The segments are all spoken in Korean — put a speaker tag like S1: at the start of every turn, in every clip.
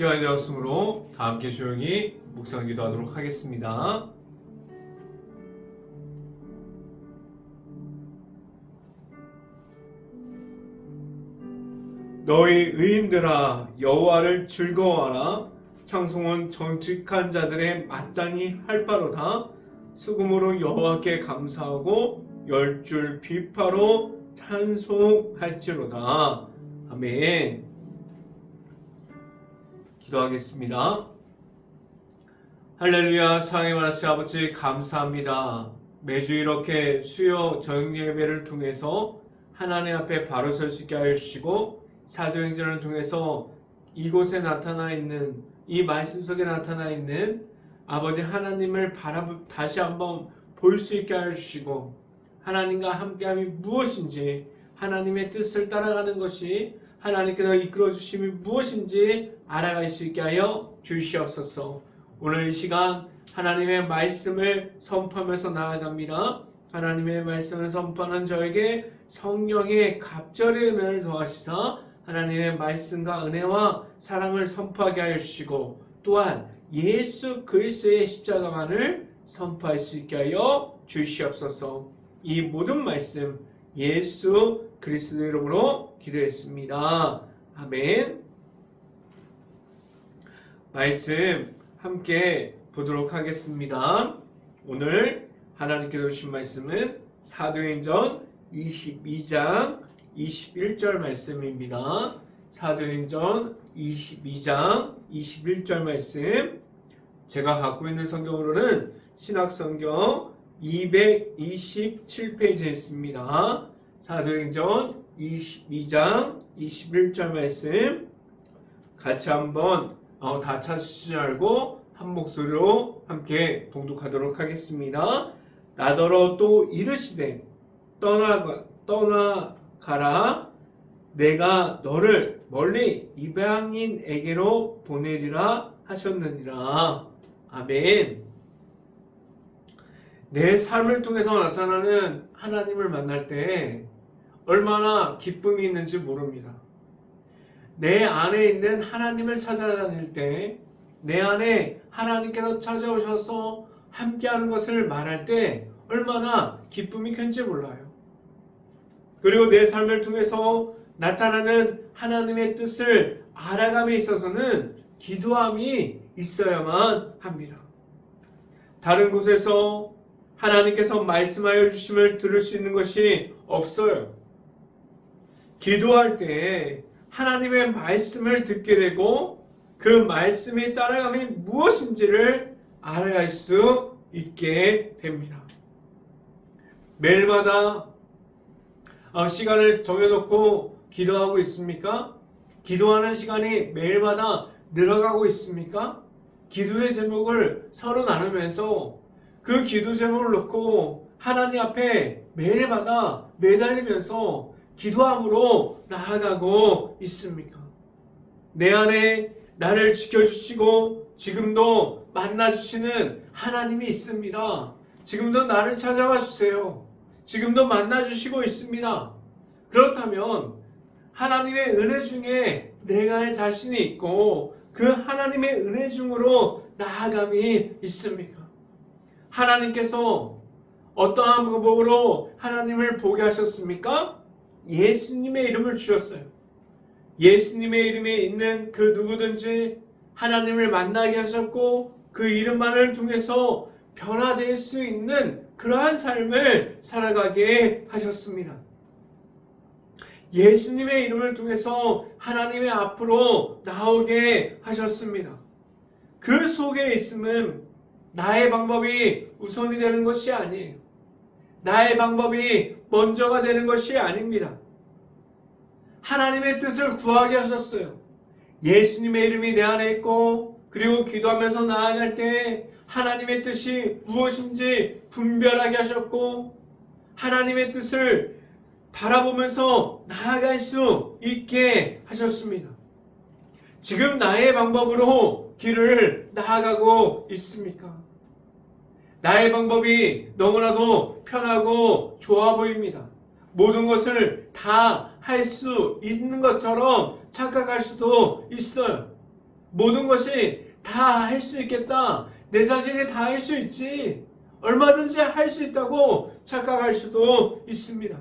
S1: 시간이 되었으므로 다 함께 조용히 묵상 기도하도록 하겠습니다. 너희 의인들아 여호와를 즐거워하라. 창송은 정직한 자들의 마땅히 할 바로다. 수금으로 여호와께 감사하고 열 줄 비파로 찬송할지로다. 아멘 기도하겠습니다. 할렐루야 사랑의 말씀 아버지 감사합니다. 매주 이렇게 수요 저녁 예배를 통해서 하나님 앞에 바로 설 수 있게 하여 주시고 사도행전을 통해서 이곳에 나타나 있는 이 말씀 속에 나타나 있는 아버지 하나님을 바라 다시 한번 볼 수 있게 하여 주시고 하나님과 함께함이 무엇인지 하나님의 뜻을 따라가는 것이 하나님께서 이끌어 주심이 무엇인지 알아갈 수 있게 하여 주시옵소서. 오늘 이 시간 하나님의 말씀을 선포하면서 나아갑니다. 하나님의 말씀을 선포하는 저에게 성령의 갑절의 은혜를 더하시사 하나님의 말씀과 은혜와 사랑을 선포하게 하여 주시고 또한 예수 그리스도의 십자가만을 선포할 수 있게 하여 주시옵소서. 이 모든 말씀 예수 그리스도 이름으로 기도했습니다. 아멘. 말씀 함께 보도록 하겠습니다. 오늘 하나님께서 주신 말씀은 사도행전 22장 21절 말씀입니다. 사도행전 22장 21절 말씀 제가 갖고 있는 성경으로는 신학성경 227페이지에 있습니다. 사도행전 22장 21절 말씀 같이 한번 어, 다 찾으시지 말고 한 목소리로 함께 봉독하도록 하겠습니다. 나더러 또 이르시되 떠나가, 떠나가라 내가 너를 멀리 이방인에게로 보내리라 하셨느니라. 아멘. 내 삶을 통해서 나타나는 하나님을 만날 때 얼마나 기쁨이 있는지 모릅니다. 내 안에 있는 하나님을 찾아다닐 때, 내 안에 하나님께서 찾아오셔서 함께하는 것을 말할 때 얼마나 기쁨이 큰지 몰라요. 그리고 내 삶을 통해서 나타나는 하나님의 뜻을 알아감에 있어서는 기도함이 있어야만 합니다. 다른 곳에서 하나님께서 말씀하여 주심을 들을 수 있는 것이 없어요. 기도할 때 하나님의 말씀을 듣게 되고 그 말씀이 따라감이 무엇인지를 알아갈 수 있게 됩니다. 매일마다 어, 시간을 정해놓고 기도하고 있습니까? 기도하는 시간이 매일마다 늘어가고 있습니까? 기도의 제목을 서로 나누면서 그 기도 제목을 놓고 하나님 앞에 매일마다 매달리면서 기도함으로 나아가고 있습니까? 내 안에 나를 지켜주시고 지금도 만나주시는 하나님이 있습니다. 지금도 나를 찾아와 주세요. 지금도 만나주시고 있습니다. 그렇다면 하나님의 은혜 중에 내가 할 자신이 있고 그 하나님의 은혜 중으로 나아감이 있습니까? 하나님께서 어떠한 방법으로 하나님을 보게 하셨습니까? 예수님의 이름을 주셨어요. 예수님의 이름에 있는 그 누구든지 하나님을 만나게 하셨고 그 이름만을 통해서 변화될 수 있는 그러한 삶을 살아가게 하셨습니다. 예수님의 이름을 통해서 하나님의 앞으로 나오게 하셨습니다. 그 속에 있음은 나의 방법이 우선이 되는 것이 아니에요. 나의 방법이 먼저가 되는 것이 아닙니다. 하나님의 뜻을 구하게 하셨어요. 예수님의 이름이 내 안에 있고 그리고 기도하면서 나아갈 때 하나님의 뜻이 무엇인지 분별하게 하셨고 하나님의 뜻을 바라보면서 나아갈 수 있게 하셨습니다. 지금 나의 방법으로 길을 나아가고 있습니까? 나의 방법이 너무나도 편하고 좋아 보입니다. 모든 것을 다 할 수 있는 것처럼 착각할 수도 있어요. 모든 것이 다 할 수 있겠다. 내 자신이 다 할 수 있지. 얼마든지 할 수 있다고 착각할 수도 있습니다.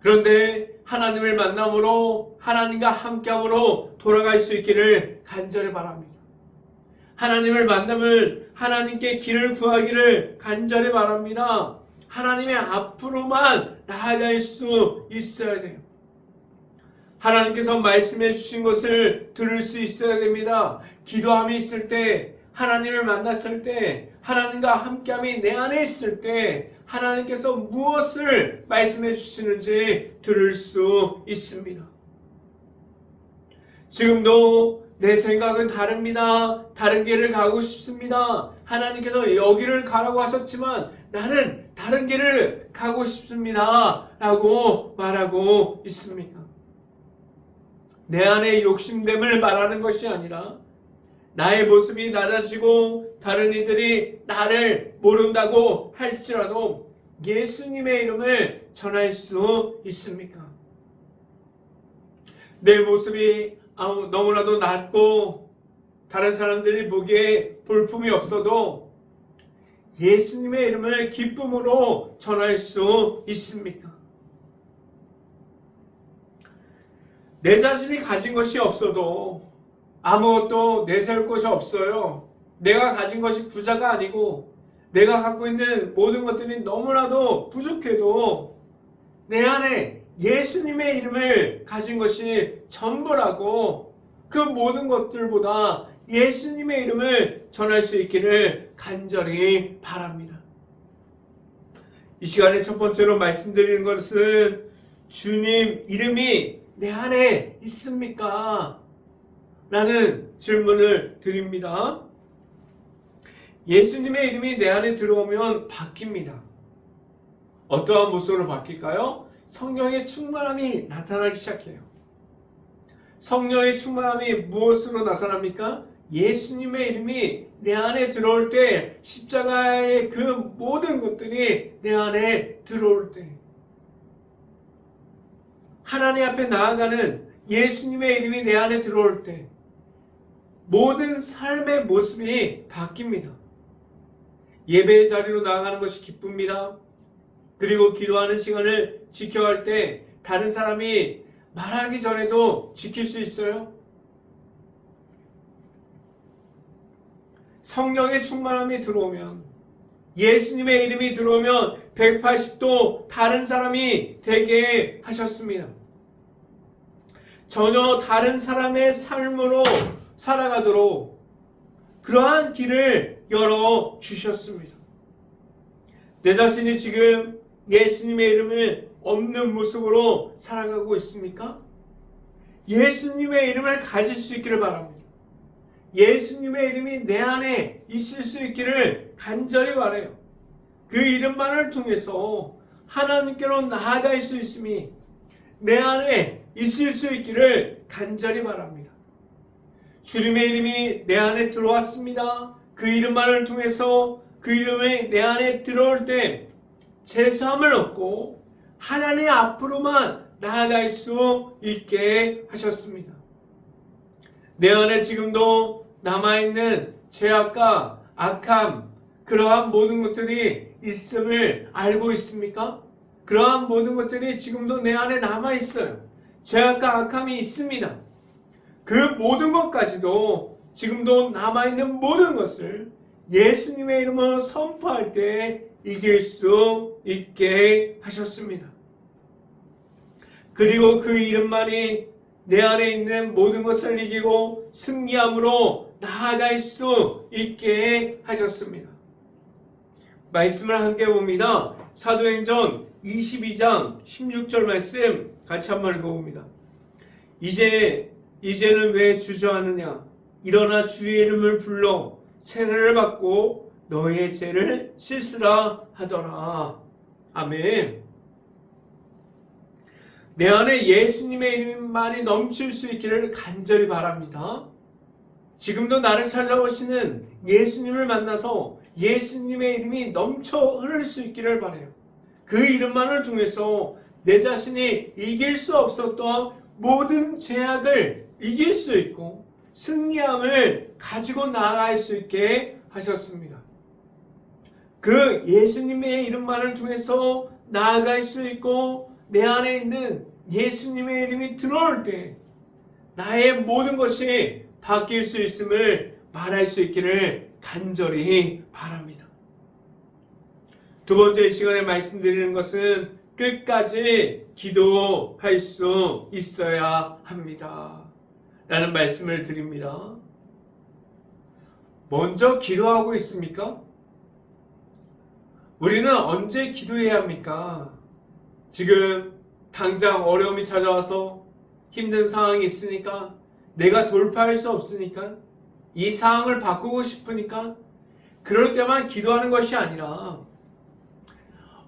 S1: 그런데 하나님을 만남으로 하나님과 함께함으로 돌아갈 수 있기를 간절히 바랍니다. 하나님을 만나면 하나님께 길을 구하기를 간절히 바랍니다. 하나님의 앞으로만 나아갈 수 있어야 돼요. 하나님께서 말씀해 주신 것을 들을 수 있어야 됩니다. 기도함이 있을 때, 하나님을 만났을 때, 하나님과 함께함이 내 안에 있을 때, 하나님께서 무엇을 말씀해 주시는지 들을 수 있습니다. 지금도 내 생각은 다릅니다. 다른 길을 가고 싶습니다. 하나님께서 여기를 가라고 하셨지만 나는 다른 길을 가고 싶습니다. 라고 말하고 있습니다. 내 안에 욕심됨을 말하는 것이 아니라 나의 모습이 낮아지고 다른 이들이 나를 모른다고 할지라도 예수님의 이름을 전할 수 있습니까? 내 모습이 너무나도 낮고 다른 사람들이 보기에 볼품이 없어도 예수님의 이름을 기쁨으로 전할 수 있습니까? 내 자신이 가진 것이 없어도 아무것도 내세울 것이 없어요. 내가 가진 것이 부자가 아니고 내가 갖고 있는 모든 것들이 너무나도 부족해도 내 안에 예수님의 이름을 가진 것이 전부라고 그 모든 것들보다 예수님의 이름을 전할 수 있기를 간절히 바랍니다. 이 시간에 첫 번째로 말씀드리는 것은 주님 이름이 내 안에 있습니까? 라는 질문을 드립니다. 예수님의 이름이 내 안에 들어오면 바뀝니다. 어떠한 모습으로 바뀔까요? 성령의 충만함이 나타나기 시작해요. 성령의 충만함이 무엇으로 나타납니까? 예수님의 이름이 내 안에 들어올 때 십자가의 그 모든 것들이 내 안에 들어올 때 하나님 앞에 나아가는 예수님의 이름이 내 안에 들어올 때 모든 삶의 모습이 바뀝니다. 예배의 자리로 나아가는 것이 기쁩니다. 그리고 기도하는 시간을 지켜갈 때 다른 사람이 말하기 전에도 지킬 수 있어요. 성령의 충만함이 들어오면 예수님의 이름이 들어오면 180도 다른 사람이 되게 하셨습니다. 전혀 다른 사람의 삶으로 살아가도록 그러한 길을 열어 주셨습니다. 내 자신이 지금 예수님의 이름을 없는 모습으로 살아가고 있습니까? 예수님의 이름을 가질 수 있기를 바랍니다. 예수님의 이름이 내 안에 있을 수 있기를 간절히 바래요. 그 이름만을 통해서 하나님께로 나아갈 수 있음이 내 안에 있을 수 있기를 간절히 바랍니다. 주님의 이름이 내 안에 들어왔습니다. 그 이름만을 통해서 그 이름이 내 안에 들어올 때 제사함을 얻고 하나님 앞으로만 나아갈 수 있게 하셨습니다. 내 안에 지금도 남아있는 죄악과 악함, 그러한 모든 것들이 있음을 알고 있습니까? 그러한 모든 것들이 지금도 내 안에 남아있어요. 죄악과 악함이 있습니다. 그 모든 것까지도 지금도 남아있는 모든 것을 예수님의 이름으로 선포할 때 이길 수 있게 하셨습니다. 그리고 그 이름만이 내 안에 있는 모든 것을 이기고 승리함으로 나아갈 수 있게 하셨습니다. 말씀을 함께 봅니다. 사도행전 22장 16절 말씀 같이 한번 읽어봅니다. 이제 이제는 왜 주저하느냐? 일어나 주의 이름을 불러 세례를 받고 너의 죄를 씻으라 하더라. 아멘. 내 안에 예수님의 이름만이 넘칠 수 있기를 간절히 바랍니다. 지금도 나를 찾아오시는 예수님을 만나서 예수님의 이름이 넘쳐 흐를 수 있기를 바래요. 그 이름만을 통해서 내 자신이 이길 수 없었던 모든 죄악을 이길 수 있고 승리함을 가지고 나아갈 수 있게 하셨습니다. 그 예수님의 이름만을 통해서 나아갈 수 있고 내 안에 있는 예수님의 이름이 들어올 때 나의 모든 것이 바뀔 수 있음을 말할 수 있기를 간절히 바랍니다. 두 번째 시간에 말씀드리는 것은 끝까지 기도할 수 있어야 합니다. 라는 말씀을 드립니다. 먼저 기도하고 있습니까? 우리는 언제 기도해야 합니까? 지금 당장 어려움이 찾아와서 힘든 상황이 있으니까 내가 돌파할 수 없으니까 이 상황을 바꾸고 싶으니까 그럴 때만 기도하는 것이 아니라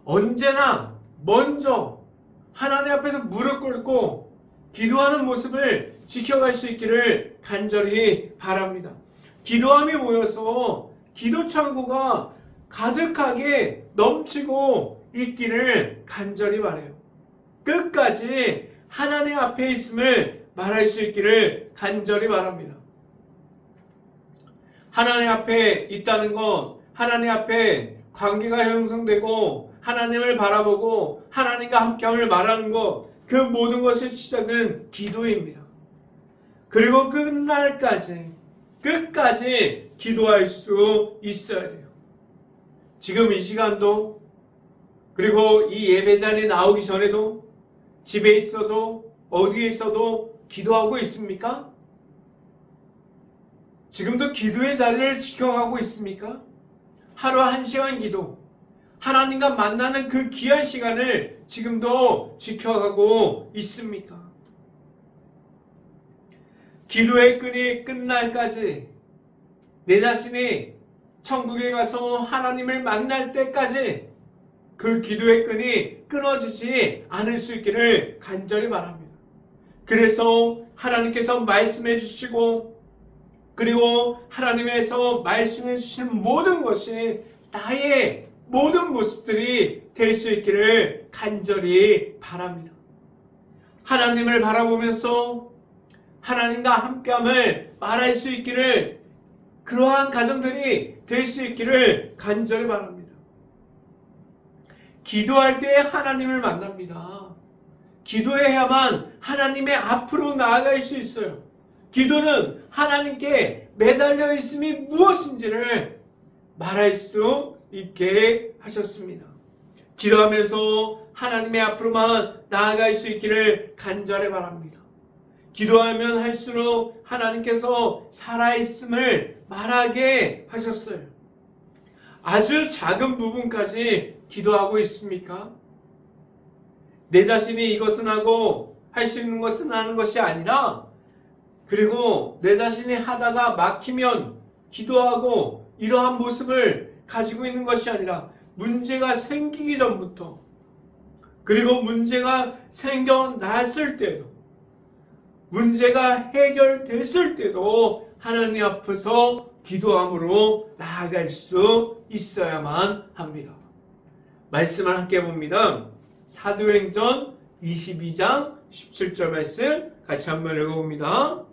S1: 언제나 먼저 하나님 앞에서 무릎 꿇고 기도하는 모습을 지켜갈 수 있기를 간절히 바랍니다. 기도함이 모여서 기도 창고가 가득하게 넘치고 있기를 간절히 바래요. 끝까지 하나님 앞에 있음을 말할 수 있기를 간절히 바랍니다. 하나님 앞에 있다는 것, 하나님 앞에 관계가 형성되고 하나님을 바라보고 하나님과 함께함을 말하는 것, 그 모든 것의 시작은 기도입니다. 그리고 끝날까지 끝까지 기도할 수 있어야 돼요. 지금 이 시간도 그리고 이 예배 자리에 나오기 전에도 집에 있어도 어디에 있어도 기도하고 있습니까? 지금도 기도의 자리를 지켜가고 있습니까? 하루 한 시간 기도, 하나님과 만나는 그 귀한 시간을 지금도 지켜가고 있습니까? 기도의 끈이 끝날까지 내 자신이 천국에 가서 하나님을 만날 때까지 그 기도의 끈이 끊어지지 않을 수 있기를 간절히 바랍니다. 그래서 하나님께서 말씀해 주시고 그리고 하나님에서 말씀해 주신 모든 것이 나의 모든 모습들이 될 수 있기를 간절히 바랍니다. 하나님을 바라보면서 하나님과 함께함을 말할 수 있기를 그러한 가정들이 될 수 있기를 간절히 바랍니다. 기도할 때 하나님을 만납니다. 기도해야만 하나님의 앞으로 나아갈 수 있어요. 기도는 하나님께 매달려 있음이 무엇인지를 말할 수 있게 하셨습니다. 기도하면서 하나님의 앞으로만 나아갈 수 있기를 간절히 바랍니다. 기도하면 할수록 하나님께서 살아있음을 말하게 하셨어요. 아주 작은 부분까지 기도하고 있습니까? 내 자신이 이것은 하고 할 수 있는 것은 하는 것이 아니라 그리고 내 자신이 하다가 막히면 기도하고 이러한 모습을 가지고 있는 것이 아니라 문제가 생기기 전부터 그리고 문제가 생겨났을 때도 문제가 해결됐을 때도 하나님 앞에서 기도함으로 나아갈 수 있어야만 합니다. 말씀을 함께 봅니다. 사도행전 22장 17절 말씀 같이 한번 읽어봅니다.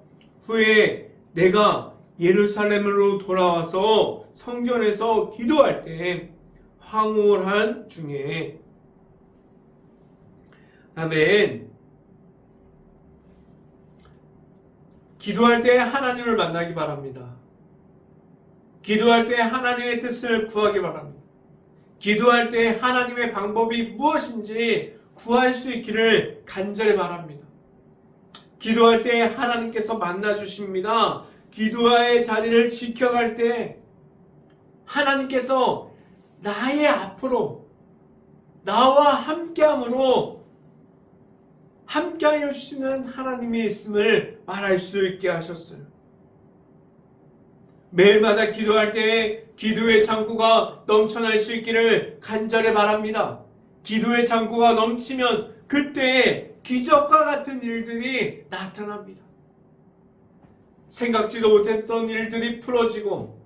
S1: 후에 내가 예루살렘으로 돌아와서 성전에서 기도할 때 황홀한 중에 아멘 기도할 때 하나님을 만나기 바랍니다. 기도할 때 하나님의 뜻을 구하기 바랍니다. 기도할 때 하나님의 방법이 무엇인지 구할 수 있기를 간절히 바랍니다. 기도할 때 하나님께서 만나 주십니다. 기도의 자리를 지켜갈 때 하나님께서 나의 앞으로 나와 함께함으로 함께하여 주시는 하나님이 있음을 말할 수 있게 하셨어요. 매일마다 기도할 때 기도의 창고가 넘쳐날 수 있기를 간절히 바랍니다. 기도의 창고가 넘치면 그때 기적과 같은 일들이 나타납니다. 생각지도 못했던 일들이 풀어지고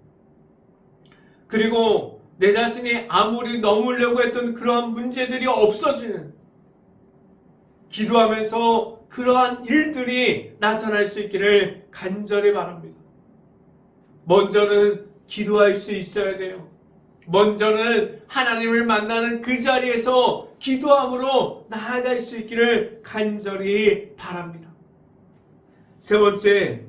S1: 그리고 내 자신이 아무리 넘으려고 했던 그러한 문제들이 없어지는 기도하면서 그러한 일들이 나타날 수 있기를 간절히 바랍니다. 먼저는 기도할 수 있어야 돼요. 먼저는 하나님을 만나는 그 자리에서 기도함으로 나아갈 수 있기를 간절히 바랍니다. 세 번째,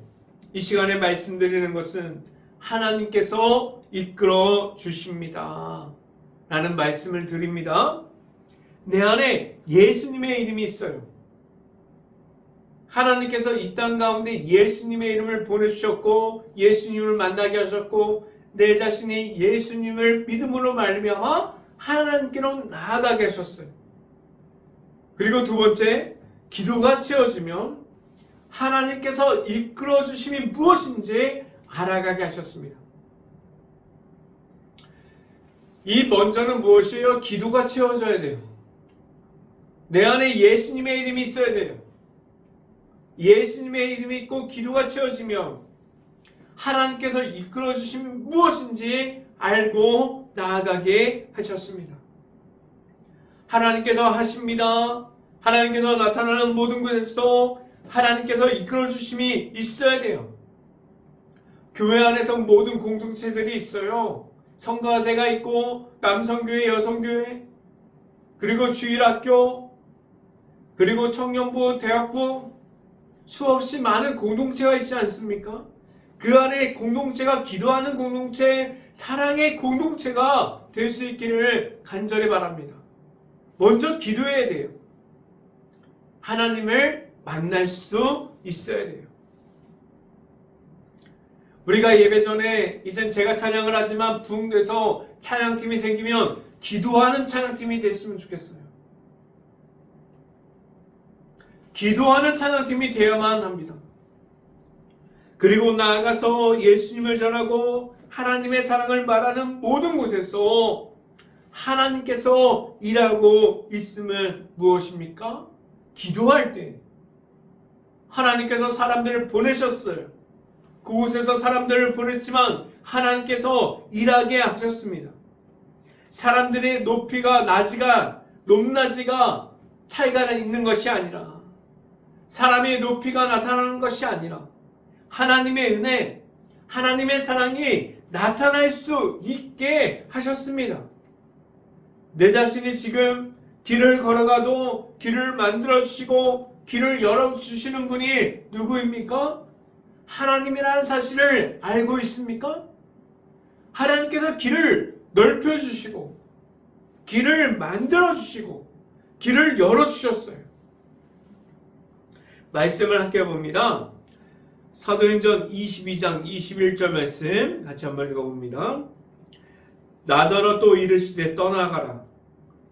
S1: 이 시간에 말씀드리는 것은 하나님께서 이끌어 주십니다. 라는 말씀을 드립니다. 내 안에 예수님의 이름이 있어요. 하나님께서 이 땅 가운데 예수님의 이름을 보내주셨고 예수님을 만나게 하셨고 내 자신이 예수님을 믿음으로 말미암아 하나님께로 나아가게 하셨어요. 그리고 두 번째 기도가 채워지면 하나님께서 이끌어 주심이 무엇인지 알아가게 하셨습니다. 이 먼저는 무엇이에요? 기도가 채워져야 돼요. 내 안에 예수님의 이름이 있어야 돼요. 예수님의 이름이 있고 기도가 채워지면 하나님께서 이끌어 주심이 무엇인지 알고 나아가게 하셨습니다. 하나님께서 하십니다. 하나님께서 나타나는 모든 곳에서 하나님께서 이끌어 주심이 있어야 돼요. 교회 안에서 모든 공동체들이 있어요. 성가대가 있고 남성교회, 여성교회, 그리고 주일학교, 그리고 청년부, 대학부 수없이 많은 공동체가 있지 않습니까? 그 안에 공동체가 기도하는 공동체, 사랑의 공동체가 될 수 있기를 간절히 바랍니다. 먼저 기도해야 돼요. 하나님을 만날 수 있어야 돼요. 우리가 예배 전에 이젠 제가 찬양을 하지만 부흥돼서 찬양팀이 생기면 기도하는 찬양팀이 됐으면 좋겠어요. 기도하는 찬양팀이 되어야만 합니다. 그리고 나아가서 예수님을 전하고 하나님의 사랑을 말하는 모든 곳에서 하나님께서 일하고 있음은 무엇입니까? 기도할 때 하나님께서 사람들을 보내셨어요. 그곳에서 사람들을 보냈지만 하나님께서 일하게 하셨습니다. 사람들의 높이가 낮이가 높낮이가 차이가 있는 것이 아니라 사람의 높이가 나타나는 것이 아니라 하나님의 은혜, 하나님의 사랑이 나타날 수 있게 하셨습니다. 내 자신이 지금 길을 걸어가도 길을 만들어 주시고 길을 열어 주시는 분이 누구입니까? 하나님이라는 사실을 알고 있습니까? 하나님께서 길을 넓혀 주시고 길을 만들어 주시고 길을 열어 주셨어요. 말씀을 함께 봅니다. 사도행전 22장 21절 말씀 같이 한번 읽어봅니다. 나더러 또 이르시되 떠나가라.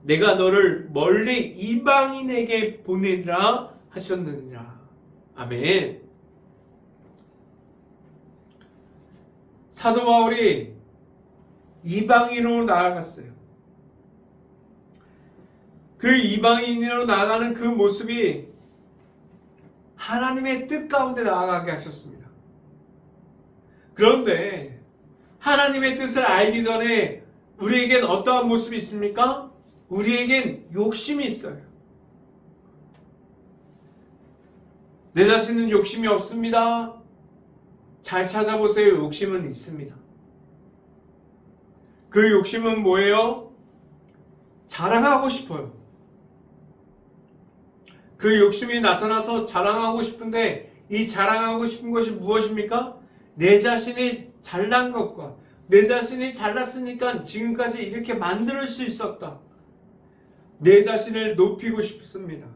S1: 내가 너를 멀리 이방인에게 보내리라 하셨느니라. 아멘. 사도 바울이 이방인으로 나아갔어요. 그 이방인으로 나가는 그 모습이 하나님의 뜻 가운데 나아가게 하셨습니다. 그런데 하나님의 뜻을 알기 전에 우리에겐 어떠한 모습이 있습니까? 우리에겐 욕심이 있어요. 내 자신은 욕심이 없습니다. 잘 찾아보세요. 욕심은 있습니다. 그 욕심은 뭐예요? 자랑하고 싶어요. 그 욕심이 나타나서 자랑하고 싶은데 이 자랑하고 싶은 것이 무엇입니까? 내 자신이 잘난 것과 내 자신이 잘났으니까 지금까지 이렇게 만들 수 있었다. 내 자신을 높이고 싶습니다.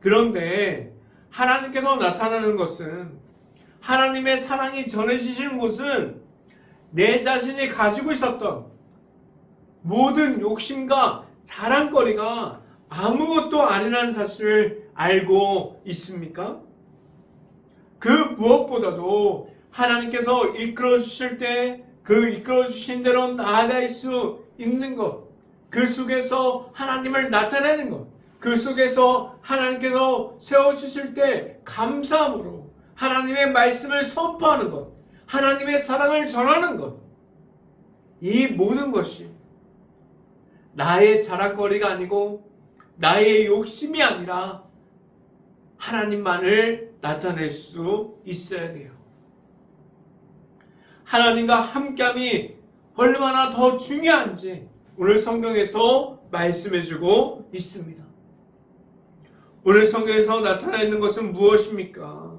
S1: 그런데 하나님께서 나타나는 것은 하나님의 사랑이 전해지시는 곳은 내 자신이 가지고 있었던 모든 욕심과 자랑거리가 아무것도 아니라는 사실을 알고 있습니까? 그 무엇보다도 하나님께서 이끌어 주실 때 그 이끌어 주신 대로 나아갈 수 있는 것, 그 속에서 하나님을 나타내는 것, 그 속에서 하나님께서 세워주실 때 감사함으로 하나님의 말씀을 선포하는 것, 하나님의 사랑을 전하는 것, 이 모든 것이 나의 자랑거리가 아니고 나의 욕심이 아니라 하나님만을 나타낼 수 있어야 돼요. 하나님과 함께함이 얼마나 더 중요한지 오늘 성경에서 말씀해주고 있습니다. 오늘 성경에서 나타나 있는 것은 무엇입니까?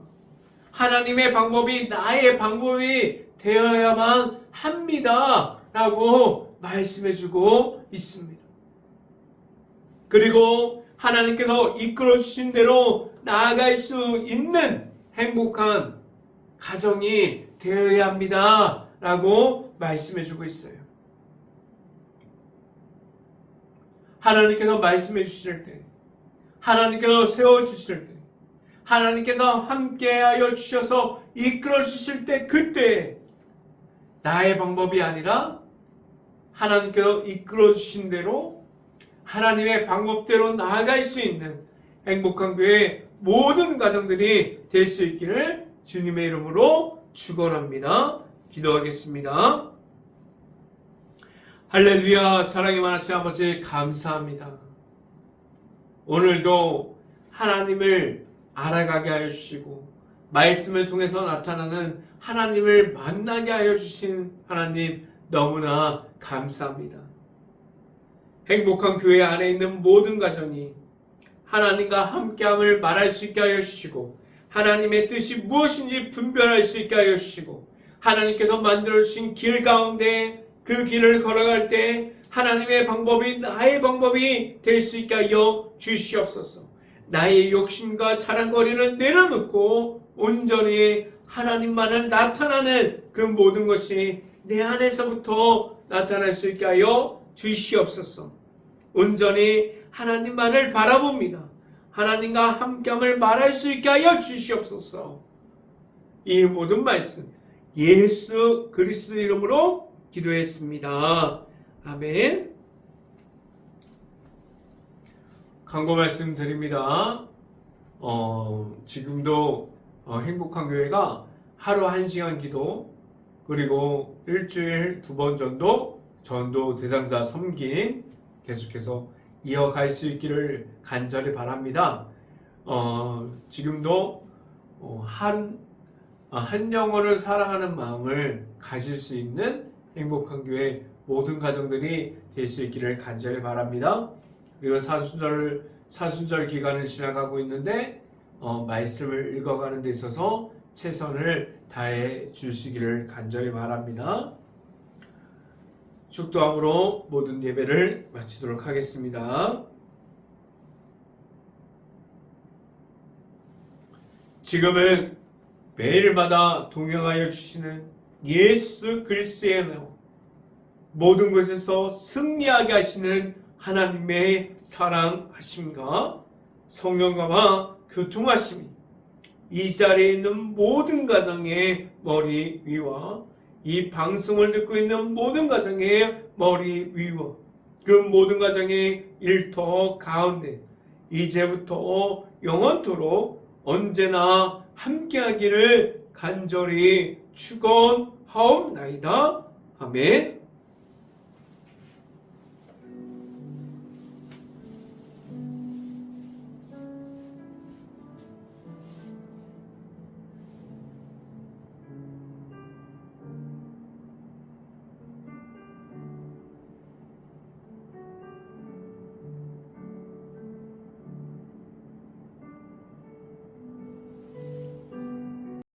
S1: 하나님의 방법이 나의 방법이 되어야만 합니다. 라고 말씀해주고 있습니다. 그리고 하나님께서 이끌어 주신 대로 나아갈 수 있는 행복한 가정이 되어야 합니다. 라고 말씀해 주고 있어요. 하나님께서 말씀해 주실 때, 하나님께서 세워 주실 때, 하나님께서 함께하여 주셔서 이끌어 주실 때 그때 나의 방법이 아니라 하나님께서 이끌어 주신 대로 하나님의 방법대로 나아갈 수 있는 행복한 교회 모든 가정들이 될 수 있기를 주님의 이름으로 축원합니다. 기도하겠습니다. 할렐루야 사랑이 많으신 아버지 감사합니다. 오늘도 하나님을 알아가게 하여 주시고 말씀을 통해서 나타나는 하나님을 만나게 하여 주신 하나님 너무나 감사합니다. 행복한 교회 안에 있는 모든 가정이 하나님과 함께함을 말할 수 있게 하여 주시고 하나님의 뜻이 무엇인지 분별할 수 있게 하여 주시고 하나님께서 만들어 주신 길 가운데 그 길을 걸어갈 때 하나님의 방법이 나의 방법이 될 수 있게 하여 주시옵소서. 나의 욕심과 자랑거리를 내려놓고 온전히 하나님만을 나타나는 그 모든 것이 내 안에서부터 나타날 수 있게 하여 주시옵소서. 온전히 하나님만을 바라봅니다. 하나님과 함께함을 말할 수 있게 하여 주시옵소서. 이 모든 말씀 예수 그리스도 이름으로 기도했습니다. 아멘. 광고 말씀 드립니다. 어, 지금도 어, 행복한 교회가 하루 한 시간 기도 그리고 일주일 두번 정도 전도 대상자 섬김 계속해서 이어갈 수 있기를 간절히 바랍니다. 어, 지금도 어, 한, 아, 한 영혼을 사랑하는 마음을 가질 수 있는 행복한 교회 모든 가정들이 될 수 있기를 간절히 바랍니다. 그리고 사순절, 사순절 기간을 지나가고 있는데, 어, 말씀을 읽어가는 데 있어서 최선을 다해 주시기를 간절히 바랍니다. 축도함으로 모든 예배를 마치도록 하겠습니다. 지금은 매일마다 동행하여 주시는 예수 그리스도의 명, 모든 것에서 승리하게 하시는 하나님의 사랑하심과 성령과와 교통하심이 이 자리에 있는 모든 가정의 머리 위와 이 방송을 듣고 있는 모든 가정의 머리 위와 그 모든 가정의 일터 가운데 이제부터 영원토록 언제나 함께하기를 간절히 축원하옵나이다. 아멘.